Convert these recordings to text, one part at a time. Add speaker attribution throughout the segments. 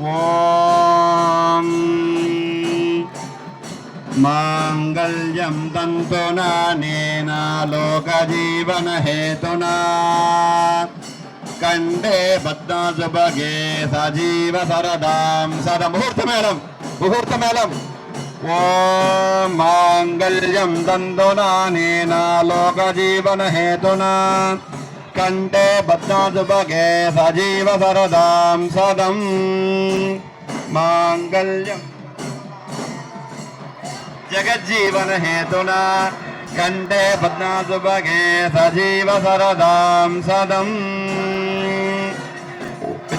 Speaker 1: ॐ माङ्गल्यं तन्तुनानेन लोकजीवनहेतुना कण्डे पद्मासुभगे सजीव सरदां सद मुहूर्तमेलं मुहूर्तमेलम् ॐ माङ्गल्यं तन्तुनानेन लोकजीवनहेतुना கண்டே பத்னாதுபகே சஜீவ சரதாம் சதம். மாங்கல்யம். ஜகஜீவன ஹேதுனா. கண்டே பத்னாதுபகே சஜீவ சரதாம் சதம்.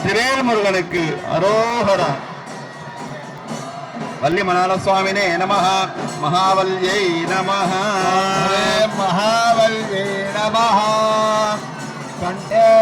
Speaker 1: திருவேல் முருகனுக்கு அரோகரா. வள்ளி மணால சுவாமினே நம மகாவல்யை நம
Speaker 2: மகாவல்யை நமஹா.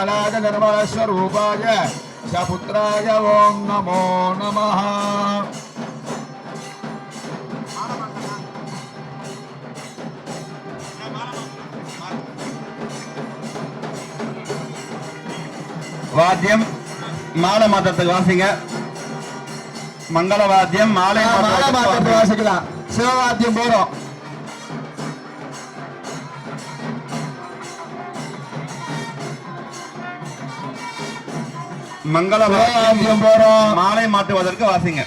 Speaker 2: पुष्कलाय निर्मलस्वरूपाय सपुत्राय ॐ नमो नमः
Speaker 1: வாத்தியம் மாலை மாத்தத்துக்கு வாசிங்க மங்கள வாத்தியம் மாலை மாலை மாத்தத்துக்கு மாத்திரத்தை வாசிங்க.
Speaker 2: வாசிக்கலாம் சிவவாத்தியம் போறோம்
Speaker 1: மங்கள மாலை மாற்றுவதற்கு வாசிங்க.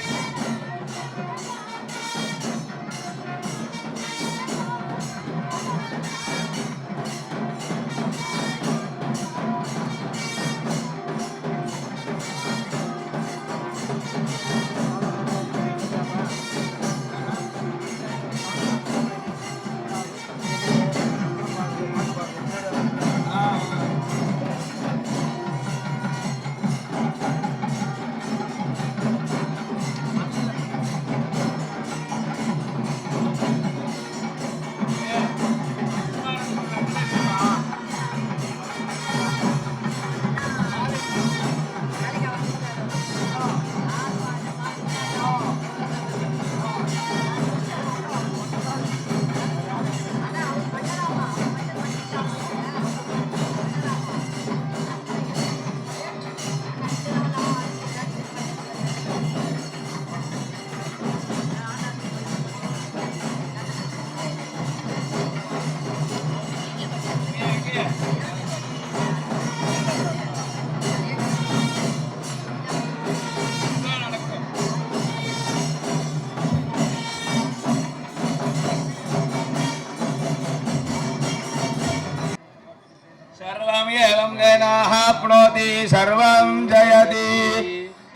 Speaker 2: सर्वं एवं जनाः प्नोति सर्वं जयति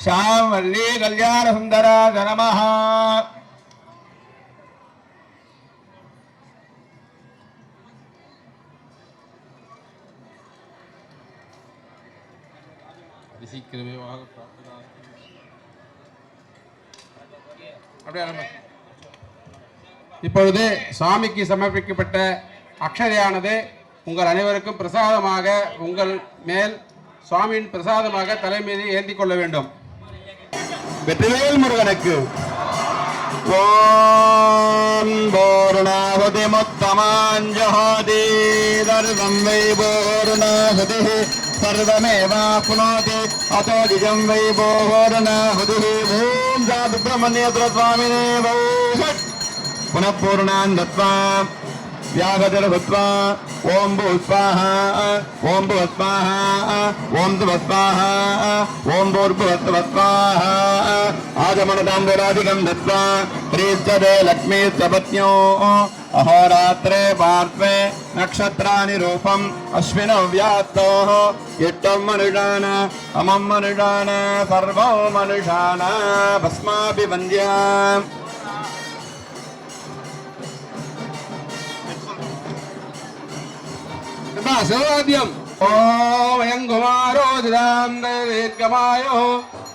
Speaker 2: श्यामवल्ली कल्याणसुन्दराय नमः
Speaker 3: சீக்கிரமே வாங்க அப்படியே ஆரம்பி. இப்பொழுது சுவாமிக்கு சமர்ப்பிக்கப்பட்ட அக்ஷதையானது உங்கள் அனைவருக்கும் பிரசாதமாக உங்கள் மேல் சுவாமியின் பிரசாதமாக தலை மீது ஏந்தி கொள்ள வேண்டும்
Speaker 1: வெற்றிவேல் முருகனுக்கு ஓம் பூர்ணாவதி முத்தமாஞ்சோதி தர்வம் வை பூர்ணாவதி सर्वमेवाप्नोति अतो निजं वै भोर्नाहुतिः ॐ जातु ब्रह्मनेत्रस्वामिने वौ षट् पुनः पूर्णान् दत्त्वा स्यागतिर्भुत्वा ॐ भूस्वाहा ॐ भुवस्वाहा ॐ सुवस्वाहा ॐ भूर्भुवस्वस्वाहा आगमनताम्बुराधिकम् दत्त्वा त्रिजदे लक्ष्मी सपत्यो अहोरात्रे पार्श्वे नक्षत्राणि रूपम् अश्विनौ व्याप्तोः, इष्टं मनुषाण अमं मनुषाण सर्वौ मनुषाण भस्माभिवन्द्या
Speaker 3: सवाद्यम् ओम कुमारो दिदान्दीर्गमायो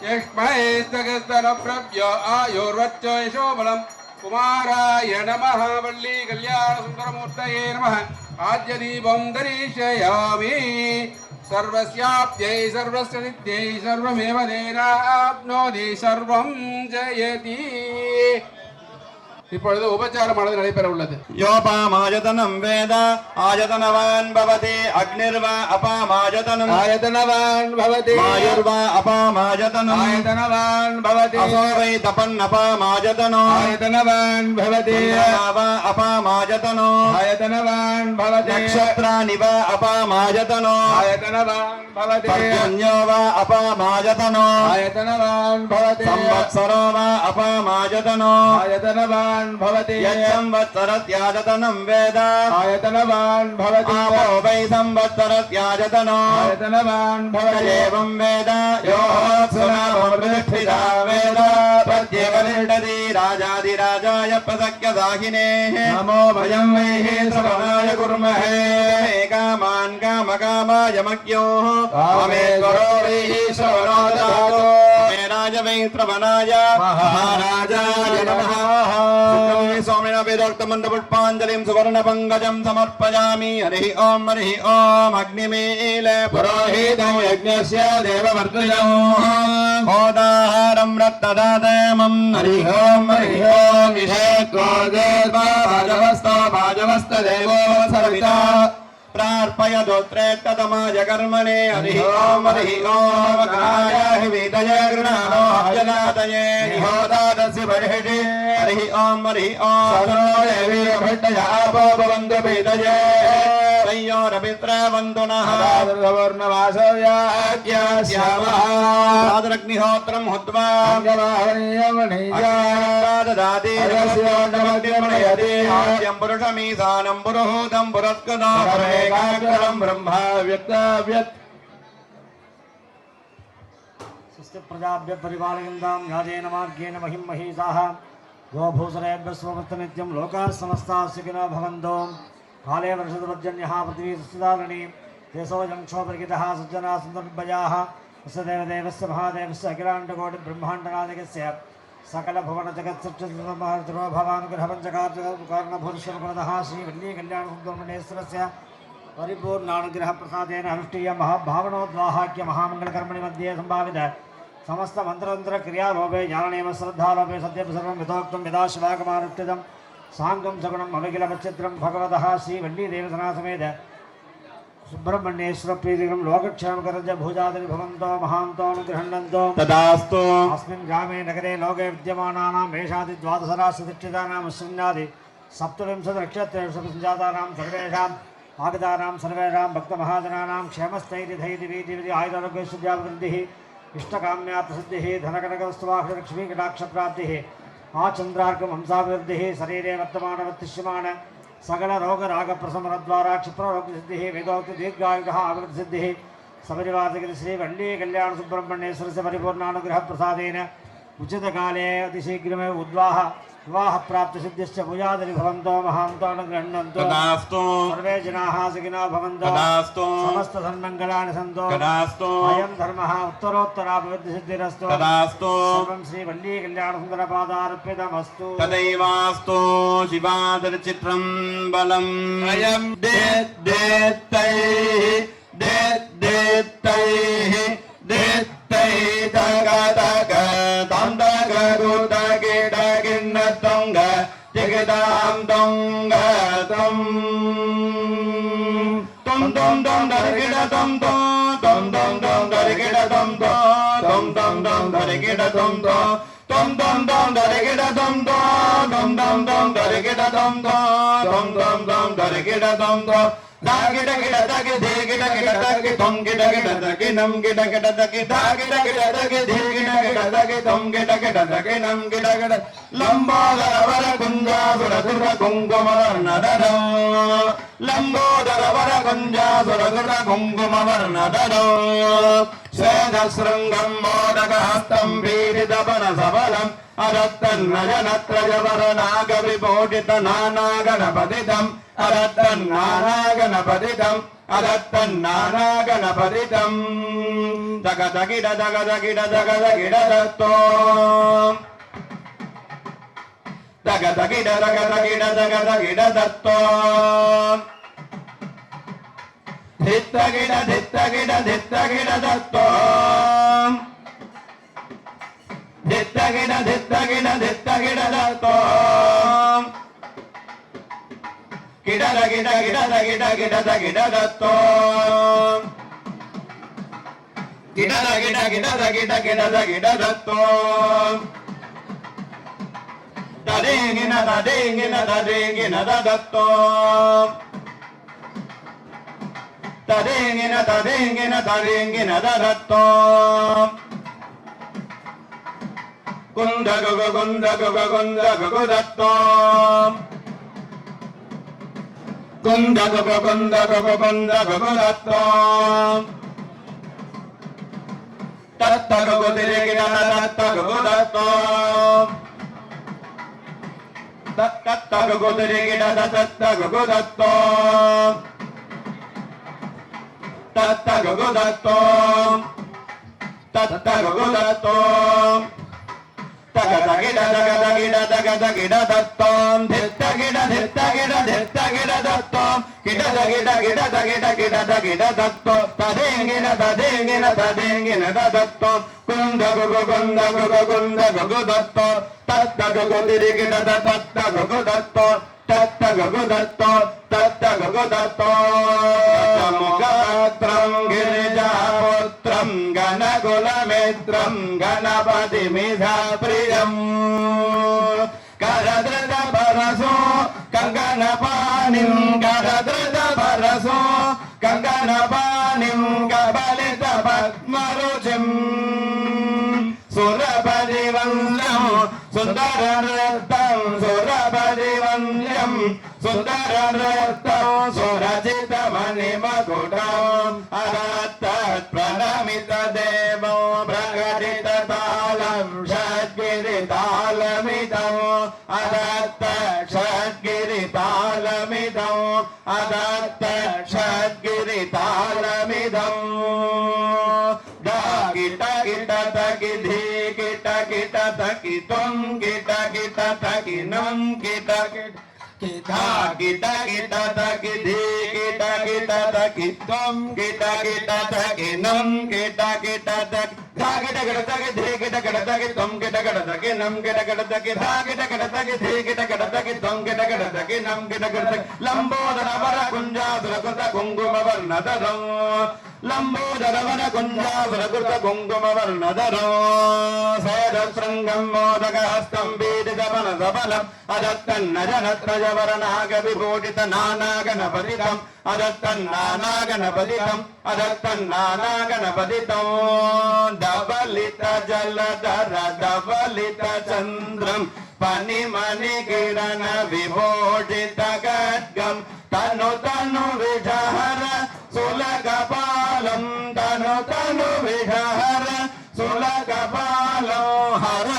Speaker 3: यक्ष्मैस्तकस्तरप्रभ्यो आयुर्वच्चो यशोबलम् कुमाराय नमः वल्ली कल्याणसुन्दरमूर्तये नमः आद्यदीपं दर्शयामि सर्वस्याप्त्यै सर्वस्य नित्यै सर्वमेव देनाप्नोति सर्वं जयति இப்பொழுது உபச்சாரமானது நடைபெற உள்ளது
Speaker 1: யோபாம் ஆயதனம் வேத ஆயதனவான் பவதி அக்னிர்வா அபாம் ஆயதனம்
Speaker 2: ஆயதனவான் பவதி ஆயுர்வா
Speaker 1: அபாம் ஆயதனம்
Speaker 2: ஆயதனவான் பவதி
Speaker 1: அசோவை தபன் அபாம் ஆயதனோ
Speaker 2: ஆயதனவான் பவதி
Speaker 1: அபாம் ஆயதனோ
Speaker 2: ஆயதனவான் பவதி
Speaker 1: நக்ஷத்ராணி வா அபாம் ஆயதனோ
Speaker 2: ஆயதனவான் பவதி பர்ஜன்யோ
Speaker 1: வா அபாம் ஆயதனோ
Speaker 2: ஆயதனவான் பவதி சம்பத்சரோ
Speaker 1: வா அபாம் ஆயதனோ
Speaker 2: ஆயதனவான் आयतनवान् भवति
Speaker 1: संवत्सरस्यायतनं वेद
Speaker 2: आयतनवान् भवति आपो
Speaker 1: वै संवत्सरस्यायतनो
Speaker 2: आयतनवान् भवति
Speaker 1: एवं वेद योऽप्सुनामप्रतिष्ठिता वेद प्रत्येकनिष्ठति राजाधिराजाय प्रसक्य दाहिनेः
Speaker 2: नमो भयं वैः श्रवणाय
Speaker 1: कुर्महे कामान् कामकामायमज्ञोः कामेश्वरो वैः श्रवणो ददातु मे राज वै श्रवणाय महाराजाय नमः स्वामिना वेदोक्तमण्डपुष्पाञ्जलिं सुवर्णपङ्कजं समर्पयामि हरिः ॐ हरिः ॐ अग्निमील
Speaker 2: पुरोहितो यज्ञस्य देववर्तयो
Speaker 1: होदाहारं रक्तदातमं हरिः ॐ हरिः ॐ विषेको भाजवस्तो भाजवस्तदेवो सर्विता प्रार्पय दोत्रेत्ततमाय कर्मणे हरिः ॐ हरिः ॐ वक्राय वेदय गृणानो जलातये निहोदादस्य बर्हिषि हरिः ॐ हरिः ॐ देवी
Speaker 2: भट्टया भवन्तु वेदये
Speaker 1: तयोरभित्रवन्तु नः आदरग्निहोत्रं हुत्वा ददाति आद्यं पुरुषमीशानं पुरुहूतं पुरस्कृतं ब्रह्मा
Speaker 2: व्यक्ताव्यत्।
Speaker 4: स्वस्ति प्रजाभ्य परिपालयन्तां याजेन मार्गेण महिं महिषाः। गोभूषणेभ्यः स्वमस्तनित्यं लोकाः समस्ताः सुखिनो भवन्तु। काले वर्षदपर्जन्यः पृथिवी सुधारणी देशोऽयं क्षोभर्गितः सज्जनाः सुन्दर्भयाः तस्य देवदेवस्य महादेवस्य अखिलाण्डकोटिब्रह्माण्डनादिकस्य सकलभुवनजगत्सृष्टिरो भवानुग्रहपञ्चकार्यकारणभूतश्वरकुलतः श्रीवल्लीकल्याणसुब्रह्मण्येश्वरस्य परिपूर्णानुग्रहप्रसादेन अनुष्ठीय महाभावनोद्वाहाख्य महामङ्गलकर्मणि मध्ये सम्भावित समस्त मन्त्रतन्त्र क्रियालोपे ज्ञाननेम श्रद्धालोपे सद्यपि सर्वं यथोक्तं यदा शिवागमानुष्ठितं साङ्गं सगुणम् अवगिलपच्चित्रं भगवतः श्रीवल्लीदेवसनासमेत सुब्रह्मण्येश्वर प्रीतिकं लोकक्षेमकरञ्च भुजादिनि भवन्तो महान्तोऽनुगृह्णन्तो
Speaker 1: तदास्तु
Speaker 4: अस्मिन् ग्रामे नगरे लोके विद्यमानानां मेषादिद्वादशराशतिष्ठितानां शून्यादि सप्तविंशतिनक्षत्रेषु सञ्जातानां सर्वेषाम् आगतानां सर्वेषां भक्तमहाजनानां सिद्धि वेदोक्त दीर्घायु धनकनकवस्तुवाहलक्ष्मीकटाक्षप्राप्तिः सिद्धि हंसाभिवृद्धिः श्री वंडी कल्याण क्षिप्ररोगसिद्धिः वेदोक्तदीर्घायुगः परिपूर्णानुग्रह सबरिवासगिरिश्रीवल्लीकल्याणसुब्रह्मण्येश्वरस्य उचित काले अतिशीघ्रमेव उद्वाह। వివాహ ప్రాప్తి సిద్ధిశ్చ పూజాది భవంతో మహాంతో గృహణంతో
Speaker 1: తదాస్తు
Speaker 4: సర్వే జనాః సుఖినో భవంతో
Speaker 1: తదాస్తు సమస్త
Speaker 4: సన్మంగళాని సంతో
Speaker 1: తదాస్తు అయం
Speaker 4: ధర్మః ఉత్తరోత్తరా భవతి సిద్ధిరస్తు
Speaker 1: తదాస్తు
Speaker 4: సర్వం శ్రీ వల్లీ కళ్యాణ సుందర పాదార్పితమస్తు
Speaker 1: తదైవాస్తు శివాదర్చిత్రం బలం. అయం దేత్ దేత్తై దేత్ దేత్తై దేత్తై దగ దగ దందగ గుదగ tam dong ga tam tom tom tom darigida tom tom tom tom tom darigida tom tom tom tom tom darigida tom tom tom tom tom darigida tom tom tom tom tom darigida tom tom tom tom tom darigida tom tom దాగిడగిడదగి దేగిడగిడదగి దొంగిడగిడదగి నంగిడగిడదగి దాగిడగిడదగి దేగిడగిడదగి దొంగిడగిడదగి నంగిడగిడ లంబోదరవర గుంజాసుర దుర్ర కుంకుమవర్ణదడం లంబోదరవర గుంజాసుర దుర్ర కుంకుమవర్ణదడం శ్వేతశృంగం మోదకహస్తం పీడితపన సబలం అరత్తన్నజనత్రజవర నాగ విపోటిత నానాగణపతితం అరత్తన్నానాగణ గణపతితం అదత్తన్నానాగణపతితం జగదగిడ జగదగిడ జగదగిడ దత్తో జగదగిడ జగదగిడ జగదగిడ దత్తో ధిత్తగిడ ధిత్తగిడ ధిత్తగిడ దత్తో ధిత్తగిడ ధిత్తగిడ ధిత్తగిడ దత్తో ಗಿಡದ ಗಿಡ ಗಿಡದ ಗಿಡ ಗಿಡದ ಗಿಡ ದತ್ತೋ ಗಿಡದ ಗಿಡ ಗಿಡದ ಗಿಡ ಗಿಡದ ಗಿಡ ದತ್ತೋ ತದೇಗಿನ ತದೇಗಿನ ತದೇಗಿನ ದತ್ತೋ ತದೇಗಿನ ತದೇಗಿನ ತದೇಗಿನ ದತ್ತೋ ಕುಂದ ಗುಗ ಕುಂದ ಗುಗ ಕುಂದ ಗುಗು গন্ধ গপ গন্ধ গপ গন্ধ গপদত্ত তত্ত গগতিরে গিরান দত্ত গপদত্ত তত্ত গগতিরে গিরান দত্ত গপদত্ত তত্ত গগদত্ত তত্ত গগদত্ত தகத கிட தகத கிட தகத கிட தத்தோம் தித்த கிட தித்த கிட தித்த கிட தத்தோம் தத்தோ ததேங்கின ததேங்கின கிடத தத்த தத்தோ తత్త గగదత్త తత్త గగదత్త ముఖపత్రం గిరిజాపుత్రం గణకులమిత్రం గణపతి మిధ ప్రియం కరద్రత పరసో కంగన పాణిం కరద్రత పరసో కంగన పాణిం కబలిత పద్మరుచిం సురపరివల్లం సుందర రత్త सुगंध्यम सुंदर रक्त Surjit मणिमकुटम अरत प्रणमित। taki tom kita kita taki nam kita
Speaker 2: kita kita kita taki
Speaker 1: di kita kita taki
Speaker 2: tom kita kita
Speaker 1: taki nam kita kita taki தாகிட கடத்தகை தேகிட கடத்தகை தொம் கிட கடத்தகை நம் கிட கடத்தகை தாகிட கடத்தகை தேகிட கடத்தகை தொம் கிட கடத்தகை நம் கிட கடத்தகை லம்போதரவர குஞ்சாதுர குந்த குங்குமவர் நதரம் லம்போதரவர குஞ்சாதுர குந்த குங்குமவர் நதரம் சேதசங்கம் மோதக ஹஸ்தம் வேதித மனசபலம் அதத்தன்னரனத்ரஜவரநாக விபூடித நானாகன பலிதம் அதத்தன்னானாகன பலிதம் అదత్తన్నానాగణపతితో ధవలిత జలధర ధవలిత చంద్రం పనిమణి కిరణ విభోషిత గద్గం తను తను విజహర సులగపాలం తను తను విజహర సులగపాలం హర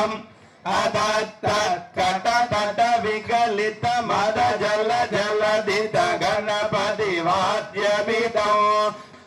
Speaker 1: అహం కట కట వికలిత మద జల జలదిత గణపతి వాద్యమితం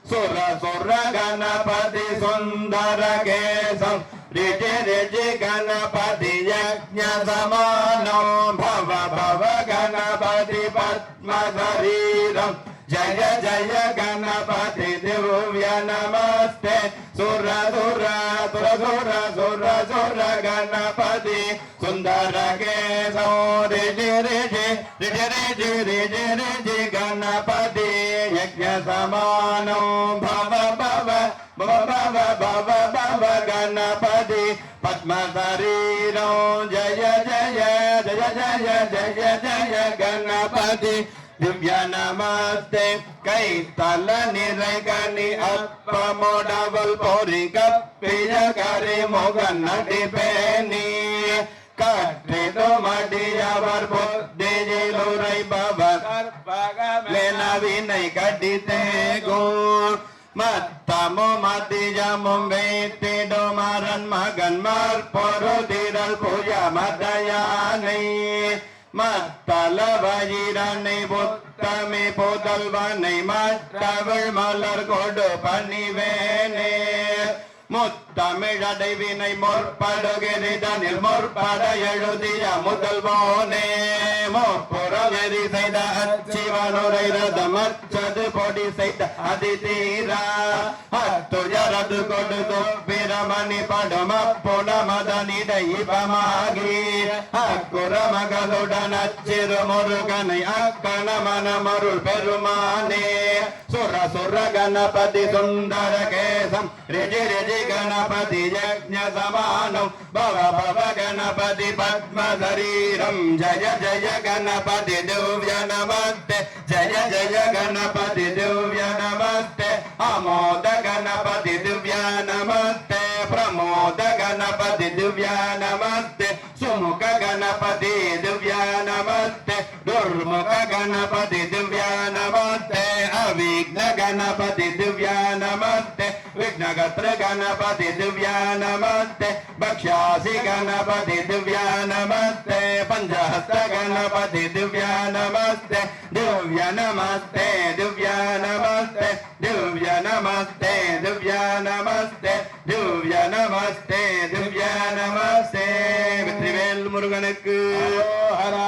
Speaker 1: సుర సుర గణపతి సుందర కేశం. రిజి రిజి గణపతి యజ్ఞ సమానం. భవ భవ గణపతి పద్మ శరీరం. జయ జయ గణపతి దివ్య నమస్తే. Surra Surra Surra Surra Surra Surra Ganapati Sundara ke sore je re je re Kesa Reje Reje Reje Reje Reje Reje Ganapati Yajna Samano Bhava Bhava Bhava Bhava Bhava Ganapati Padmasariro Jaya Jaya Jaya Jaya Jaya Jaya Ganapati ದಿವ್ಯ ನಮಸ್ತೆ ಕೈ ತಲ ನಿರೈ ಕನಿ ಅಪ್ಪ ಮೊಡವಲ್ ಪೋರಿ ಕಪ್ಪಿಯ ಕರಿ ಮೊಗನ್ನ ಡಿಪೇನಿ மாட்டியவர் புத்தியில் உரைபவர் வினை கடித்தே core மத்தமும் மத்தியமும் வைத்திடும் அரண் மகன்மார் பொருதிரல் புய மதயானை மத்தல வயிரனை புத்தமி புதல்வனை மற்றவள் மலர் கொடு பணிவேனே. முத்த தமிழடை வினை முற்படுகிறதனில் முற்பட எழுதிய முதல்வோனே. முப்புறவெறி செய்த அச்சிவனுரை ரதமச்சது பொடி செய்த அதிதீரா. அத்துயரது கொடுத்து பிரமணி படும புனமதனிடை இபமாகி அக்குற மகளுடன் அச்சிறு முருகனை அக்கண மனமருள் பெருமானே. சுர சுர கணபதி சுந்தர கேசம் ரிஜி ரிஜி கணபதி గణపతి యజ్ఞ సమానం భవ భవ గణపతి పద్మశరీరం జయ జయ గణపతి దివ్య నమస్తే జయ జయ గణపతి దివ్య నమస్తే అమోద గణపతి దివ్య నమస్తే ప్రమోద గణపతి దివ్య నమస్తే సుముఖ గణపతి దివ్య నమస్తే దుర్ముఖ గణపతి దివ్య నమస్తే అవిఘ్న గణపతి దివ్య నమస్తే विघ्नगत्र गणपति दिव्या नमस्ते भक्ष्यासि गणपति दिव्या नमस्ते पञ्चहस्त गणपति दिव्या नमस्ते दिव्य नमस्ते दिव्या नमस्ते दिव्य नमस्ते दिव्या नमस्ते दिव्य नमस्ते दिव्या नमस्ते வெற்றிவேல் முருகனுக்கு
Speaker 2: ஹரா